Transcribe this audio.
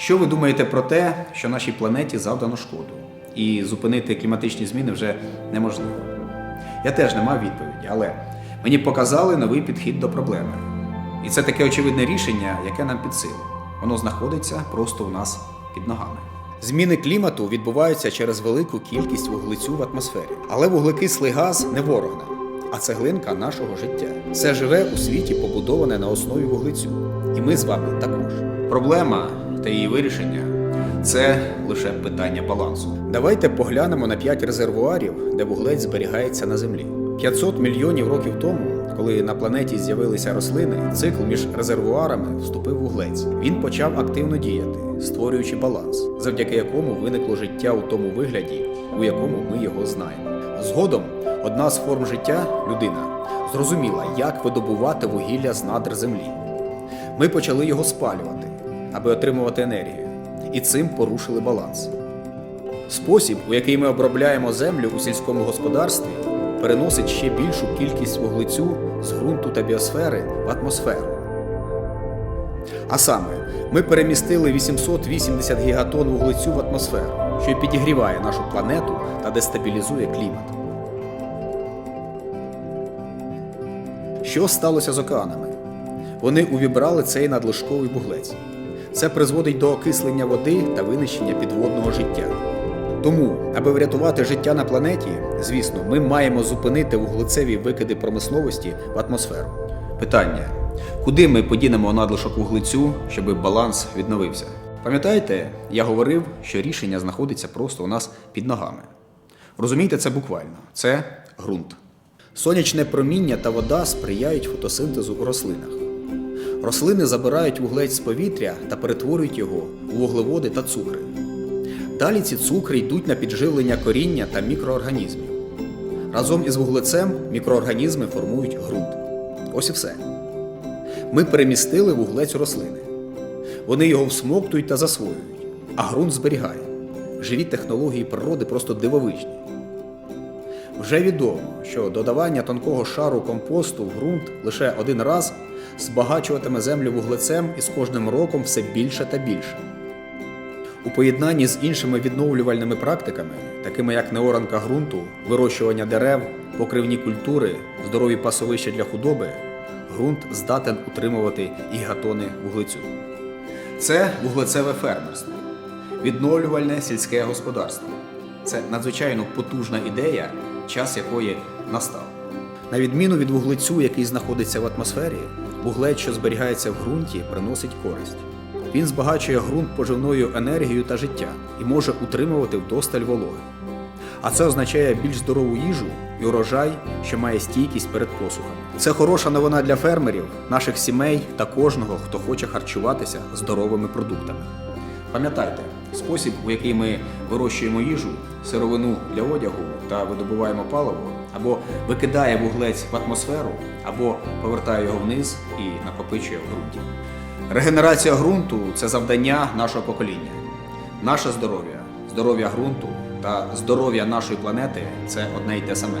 Що ви думаєте про те, що нашій планеті завдано шкоду, і зупинити кліматичні зміни вже неможливо? Я теж не мав відповіді, але мені показали новий підхід до проблеми. І це таке очевидне рішення, яке нам під силу. Воно знаходиться просто у нас під ногами. Зміни клімату відбуваються через велику кількість вуглецю в атмосфері. Але вуглекислий газ не ворог а цеглинка нашого життя. Все живе у світі побудоване на основі вуглецю. І ми з вами також. Проблема та її вирішення це лише питання балансу. Давайте поглянемо на п'ять резервуарів, де вуглець зберігається на землі. 500 мільйонів років тому, коли на планеті з'явилися рослини, цикл між резервуарами вступив вуглець. Він почав активно діяти, створюючи баланс, завдяки якому виникло життя у тому вигляді, у якому ми його знаємо. Згодом одна з форм життя людина зрозуміла, як видобувати вугілля з надр землі. Ми почали його спалювати, аби отримувати енергію, і цим порушили баланс. Спосіб, у який ми обробляємо землю у сільському господарстві, переносить ще більшу кількість вуглецю з ґрунту та біосфери в атмосферу. А саме, ми перемістили 880 гігатон вуглецю в атмосферу, що й підігріває нашу планету та дестабілізує клімат. Що сталося з океанами? Вони увібрали цей надлишковий вуглець. Це призводить до окислення води та винищення підводного життя. Тому, аби врятувати життя на планеті, звісно, ми маємо зупинити вуглецеві викиди промисловості в атмосферу. Питання: куди ми подінемо надлишок вуглецю, щоб баланс відновився? Пам'ятаєте, я говорив, що рішення знаходиться просто у нас під ногами. Розумійте це буквально: це ґрунт. Сонячне проміння та вода сприяють фотосинтезу у рослинах. Рослини забирають вуглець з повітря та перетворюють його у вуглеводи та цукри. Далі ці цукри йдуть на підживлення коріння та мікроорганізмів. Разом із вуглецем мікроорганізми формують ґрунт. Ось і все. Ми перемістили вуглець у рослини. Вони його всмоктують та засвоюють, а ґрунт зберігає. Живі технології природи просто дивовижні. Вже відомо, що додавання тонкого шару компосту в ґрунт лише один раз збагачуватиме землю вуглецем і з кожним роком все більше та більше. У поєднанні з іншими відновлювальними практиками, такими як неоранка ґрунту, вирощування дерев, покривні культури, здорові пасовища для худоби, ґрунт здатен утримувати гігатони вуглецю. Це вуглецеве фермерство, відновлювальне сільське господарство. Це надзвичайно потужна ідея, час якої настав. На відміну від вуглецю, який знаходиться в атмосфері, вуглець, що зберігається в ґрунті, приносить користь. Він збагачує ґрунт поживною енергією та життя і може утримувати вдосталь вологи. А це означає більш здорову їжу і урожай, що має стійкість перед посухами. Це хороша новина для фермерів, наших сімей та кожного, хто хоче харчуватися здоровими продуктами. Пам'ятайте, спосіб, у який ми вирощуємо їжу, сировину для одягу та видобуваємо паливо, або викидає вуглець в атмосферу, або повертає його вниз і накопичує в ґрунті. Регенерація ґрунту це завдання нашого покоління. Наше здоров'я, здоров'я ґрунту та здоров'я нашої планети це одне й те саме.